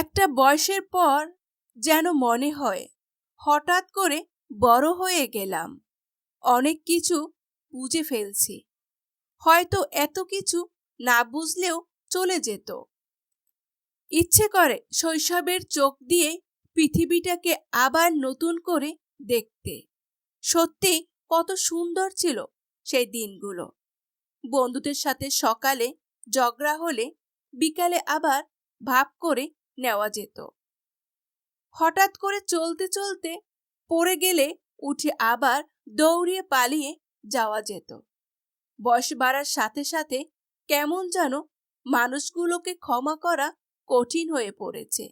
একটা বয়সের পর যেন মনে হয়, হঠাৎ করে বড় হয়ে গেলাম। অনেক কিছু বুঝে ফেলছি। হয়তো এত কিছু না বুঝলেও চলে যেত। ইচ্ছে করে শৈশবের চোখ দিয়ে পৃথিবীটাকে আবার নতুন করে দেখতে। সত্যি কত সুন্দর ছিল সেই দিনগুলো। বন্ধুদের সাথে সকালে ঝগড়া হলে বিকালে আবার ভাব করে নেওয়া যেত। হঠাৎ করে চলতে চলতে পড়ে গেলে উঠে আবার দৌড়িয়ে পালিয়ে যাওয়া যেত। বয়স বাড়ার সাথে সাথে কেমন যেন মানুষগুলোকে ক্ষমা করা কঠিন হয়ে পড়েছে।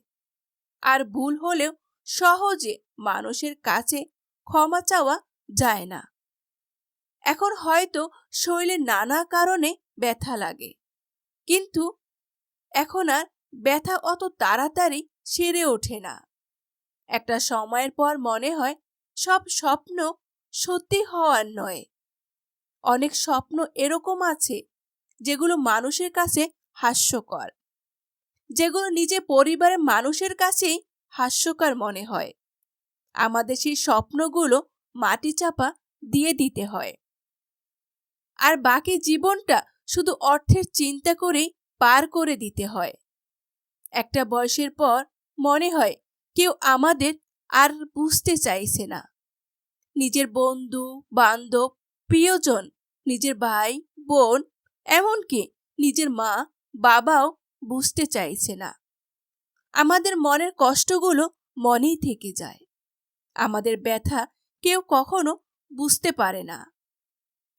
আর ভুল হলেও সহজে মানুষের কাছে ক্ষমা চাওয়া যায় না। এখন হয়তো শরীরে নানা কারণে ব্যথা লাগে। কিন্তু এখন আর ব্যথা অত তাড়াতাড়ি সেরে ওঠে না। একটা সময়ের পর মনে হয় সব স্বপ্ন সত্যি হওয়ার নয়। অনেক স্বপ্ন এরকম আছে যেগুলো মানুষের কাছে হাস্যকর, যেগুলো নিজে পরিবারের মানুষের কাছেই হাস্যকর মনে হয়। আমাদের সেই স্বপ্নগুলো মাটি চাপা দিয়ে দিতে হয়। আর বাকি জীবনটা শুধু অর্থের চিন্তা করেই পার করে দিতে হয়। একটা বয়সের পর মনে হয় কেউ আমাদের আর বুঝতে চাইছে না। নিজের বন্ধু, বান্ধব, প্রিয়জন, নিজের ভাই, বোন, এমনকি নিজের মা, বাবাও বুঝতে চাইছে না। আমাদের মনের কষ্টগুলো মনেই থেকে যায়। আমাদের ব্যথা কেউ কখনো বুঝতে পারে না।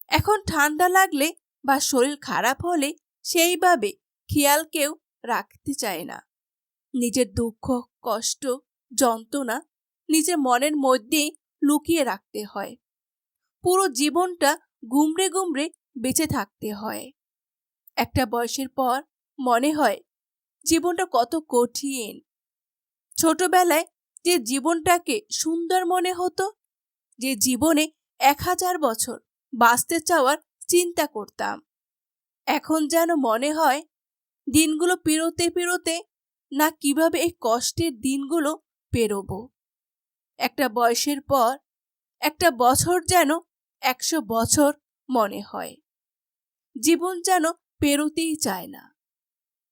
এখন ঠান্ডা লাগলে বা শরীর খারাপ হলে সেইভাবে খেয়াল কেউ রাখতে চায় না। নিজের দুঃখ, কষ্ট, যন্ত্রণা নিজের মনের মধ্যেই লুকিয়ে রাখতে হয়। পুরো জীবনটা গুমড়ে গুমড়ে বেঁচে থাকতে হয়। একটা বয়সের পর মনে হয় জীবনটা কত কঠিন। ছোটবেলায় যে জীবনটাকে সুন্দর মনে হতো, যে জীবনে এক হাজার বছর বাঁচতে চাওয়ার চিন্তা করতাম। এখন যেন মনে হয় দিনগুলো পেরোতে পেরোতে না কীভাবে এই কষ্টের দিনগুলো পেরোবো? একটা বয়সের পর একটা বছর যেন একশো বছর মনে হয়। জীবন যেন পেরোতেই চায় না।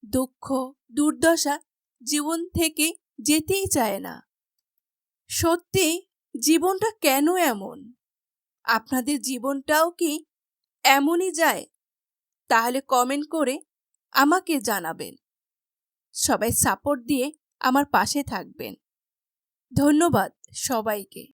দুঃখ, দুর্দশা জীবন থেকে যেতেই চায় না। সত্যি, জীবনটা কেন এমন? আপনাদের জীবনটাও কি এমনই যায়? তাহলে কমেন্ট করে আমাকে জানাবেন। সবাই সাপোর্ট দিয়ে আমার পাশে থাকবেন। ধন্যবাদ সবাইকে।